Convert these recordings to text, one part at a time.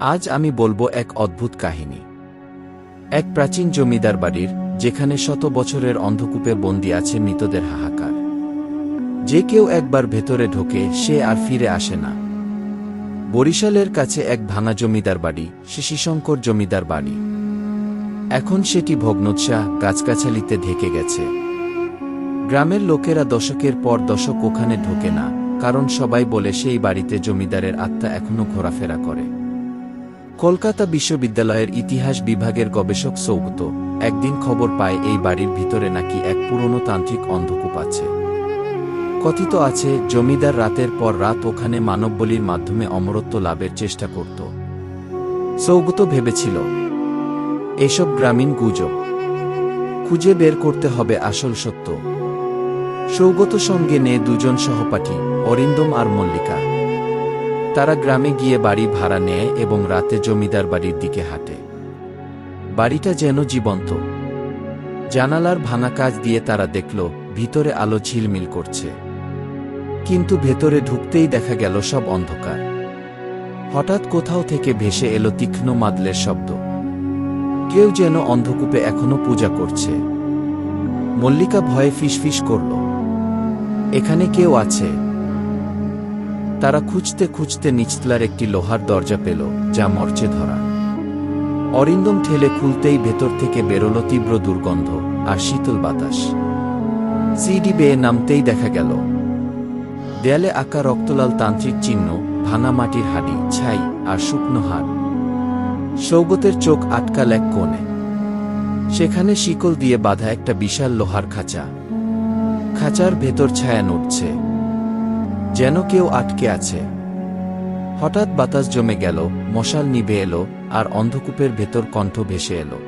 আজ আমি বলব এক অদ্ভুত কাহিনী। এক প্রাচীন জমিদার বাড়ির, যেখানে শত বছরের অন্ধকূপে বন্দি আছে মৃতদের হাহাকার। যে কেউ একবার ভেতরে ঢোকে, সে আর ফিরে আসে না। বরিশালের কাছে এক ভাঙা জমিদার বাড়ি শিশিশঙ্কর জমিদার বাড়ি। এখন সেটি ভগ্নোৎসাহ গাছগাছালিতে ঢেকে গেছে। গ্রামের লোকেরা দশকের পর দশক ওখানে ঢোকে না, কারণ সবাই বলে সেই বাড়িতে জমিদারের আত্মা এখনও ঘোরাফেরা করে। কলকাতা বিশ্ববিদ্যালয়ের ইতিহাস বিভাগের গবেষক সৌগত একদিন খবর পায় এই বাড়ির ভিতরে নাকি এক পুরনো তান্ত্রিক অন্ধকূপ আছে। কথিত আছে, জমিদার রাতের পর রাত ওখানে মানববলির মাধ্যমে অমরত্ব লাভের চেষ্টা করত। সৌগত ভেবেছিল, এসব গ্রামীণ গুজব। খুঁজে বের করতে হবে আসল সত্য। সৌগত সঙ্গে নিয়ে দুজন সহপাঠী, অরিন্দম আর মল্লিকা। তারা গ্রামে গিয়ে বাড়ি ভাড়া নেয় এবং রাতে জমিদার বাড়ির দিকে হাঁটে। বাড়িটা যেন জীবন্ত। জানালার ভাঙা কাজ দিয়ে তারা দেখল, ভিতরে আলো ঝিলমিল করছে। কিন্তু ভেতরে ঢুকতেই দেখা গেল সব অন্ধকার। হঠাৎ কোথাও থেকে ভেসে এলো তীক্ষ্ণ মাদলের শব্দ। কেউ যেন অন্ধকূপে এখনও পূজা করছে। মল্লিকা ভয়ে ফিসফিস করল, এখানে কেউ আছে? তারা খুঁজতে খুঁজতে নিচতলার একটি লোহার দরজা পেল, যা মরচে ধরা। অরিন্দম ঠেলে খুলতেই ভেতর থেকে বেরোল তীব্র দুর্গন্ধ আর শীতল বাতাস। সিডি বেয়ে নামতেই দেখা গেল। দেয়ালে আঁকা রক্তলাল তান্ত্রিক চিহ্ন, ভাঙা মাটির হাড়ি, ছাই আর শুকনো হাড় সৌগতের চোখ আটকাল এক কোণে। সেখানে শিকল দিয়ে বাঁধা একটা বিশাল লোহার খাঁচা। খাঁচার ভেতর ছায়া নড়ছে। যেন কেউ আটকে আছে। হঠাৎ বাতাস জমে গেল, মশাল নিভে এলো, আর অন্ধকূপের ভেতর কণ্ঠ ভেসে এলো।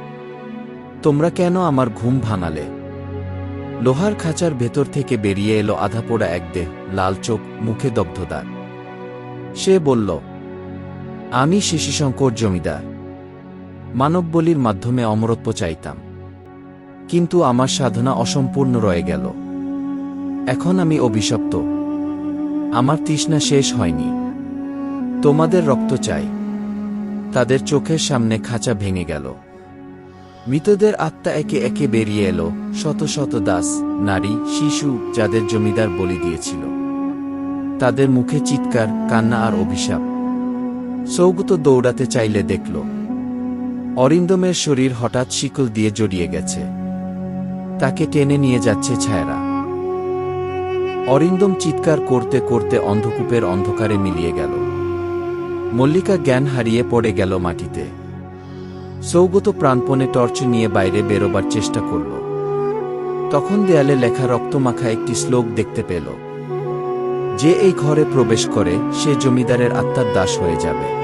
তোমরা কেন আমার ঘুম ভাঙালে? লোহার খাঁচার ভেতর থেকে বেরিয়ে এলো আধা পোড়া এক দেহ, লাল চোখ, মুখে দগ্ধদার সে বলল, আমি শিশিশঙ্কর জমিদার। মানববলির মাধ্যমে অমরত্ব চাইতাম। কিন্তু আমার সাধনা অসম্পূর্ণ রয়ে গেল। এখন আমি অভিশপ্ত। আমার তৃষ্ণা শেষ হয়নি। তোমাদের রক্ত চাই। তাদের চোখের সামনে খাঁচা ভেঙে গেল। মৃতদের আত্মা একে একে বেরিয়ে এলো। শত শত দাস, নারী, শিশু যাদের জমিদার বলি দিয়েছিল। তাদের মুখে চিৎকার, কান্না আর অভিশাপ। সৌগত দৌড়াতে চাইলে দেখল, অরিন্দমের শরীর হঠাৎ শিকল দিয়ে জড়িয়ে গেছে। তাকে টেনে নিয়ে যাচ্ছে ছায়রা। অরিন্দম চিৎকার করতে করতে অন্ধকূপের অন্ধকারে মিলিয়ে গেল। মল্লিকা জ্ঞান হারিয়ে পড়ে গেল মাটিতে। সৌগত প্রাণপণে টর্চ নিয়ে বাইরে বেরোবার চেষ্টা করল। তখন দেয়ালে লেখা রক্তমাখা একটি শ্লোক দেখতে পেল। যে এই ঘরে প্রবেশ করে, সে জমিদারের আত্মার দাস হয়ে যাবে।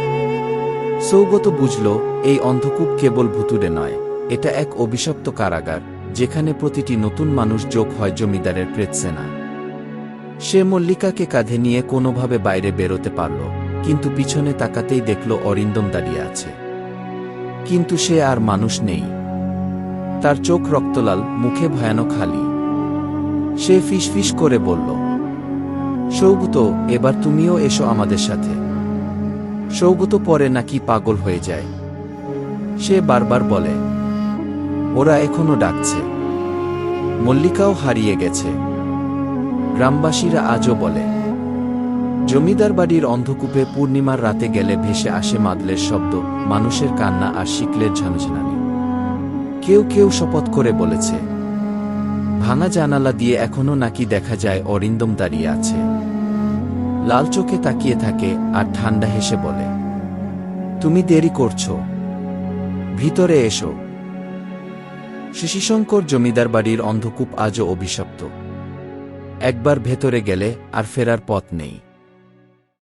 সৌগত বুঝল, এই অন্ধকূপ কেবল ভুতুরে নয়, এটা এক অভিশপ্ত কারাগার, যেখানে প্রতিটি নতুন মানুষ যোগ হয় জমিদারের প্রেতসেনা সে মল্লিকাকে কাঁধে নিয়ে কোনোভাবে বাইরে বেরোতে পারল, কিন্তু পিছনে তাকাতেই দেখল অরিন্দম দাঁড়িয়ে আছে। কিন্তু সে আর মানুষ নেই। তার চোখ রক্তলাল, মুখে ভয়ানক হালি। সে ফিসফিস করে বলল, সৌগত, এবার তুমিও এসো আমাদের সাথে। সৌগত পরে নাকি পাগল হয়ে যায়। সে বারবার বলে, ওরা এখনও ডাকছে। মল্লিকাও হারিয়ে গেছে। গ্রামবাসীরা আজও বলে, জমিদার বাড়ির অন্ধকূপে পূর্ণিমার রাতে গেলে ভেসে আসে মাদলের শব্দ, মানুষের কান্না আর শিকলের ঝানঝানানি কেউ কেউ শপথ করে বলেছে, ভাঙা জানালা দিয়ে এখনও নাকি দেখা যায় অরিন্দম দাঁড়িয়ে আছে। লাল চোখে তাকিয়ে থাকে আর ঠান্ডা হেসে বলে, তুমি দেরি করছ, ভিতরে এসো। শিশিশঙ্কর জমিদার বাড়ির অন্ধকূপ আজও অভিশপ্ত একবার ভেতরে গেলে আর ফেরার পথ নেই।